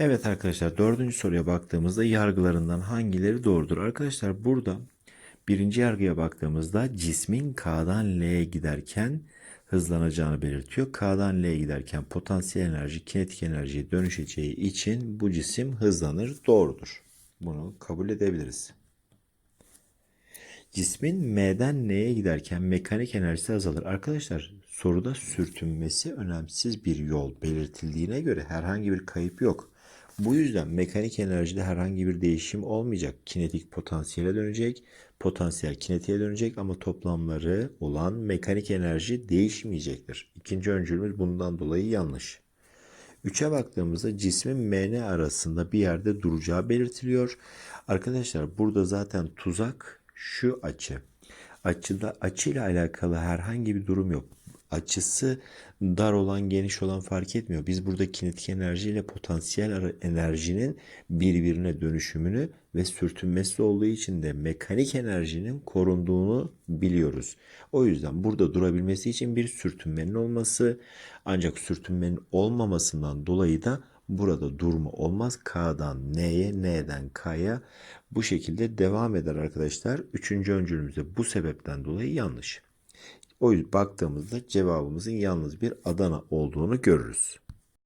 Evet arkadaşlar dördüncü soruya baktığımızda yargılarından hangileri doğrudur? Arkadaşlar burada birinci yargıya baktığımızda cismin K'dan L'ye giderken hızlanacağını belirtiyor. K'dan L'ye giderken potansiyel enerji kinetik enerjiye dönüşeceği için bu cisim hızlanır. Doğrudur. Bunu kabul edebiliriz. Cismin M'den N'ye giderken mekanik enerjisi azalır. Arkadaşlar soruda sürtünmesi önemsiz bir yol belirtildiğine göre herhangi bir kayıp yok. Bu yüzden mekanik enerjide herhangi bir değişim olmayacak. Kinetik potansiyele dönecek, potansiyel kinetiğe dönecek ama toplamları olan mekanik enerji değişmeyecektir. İkinci öncülümüz bundan dolayı yanlış. 3'e baktığımızda cismin MN arasında bir yerde duracağı belirtiliyor. Arkadaşlar burada zaten tuzak şu açı. Açıda açıyla alakalı herhangi bir durum yok. Açısı dar olan geniş olan fark etmiyor. Biz burada kinetik enerji ile potansiyel enerjinin birbirine dönüşümünü ve sürtünmesi olduğu için de mekanik enerjinin korunduğunu biliyoruz. O yüzden burada durabilmesi için bir sürtünmenin olması ancak sürtünmenin olmamasından dolayı da burada durma olmaz. K'dan N'ye, N'den K'ya bu şekilde devam eder arkadaşlar. Üçüncü öncülümüzde bu sebepten dolayı yanlış. O yüzden baktığımızda cevabımızın yalnız bir Adana olduğunu görürüz.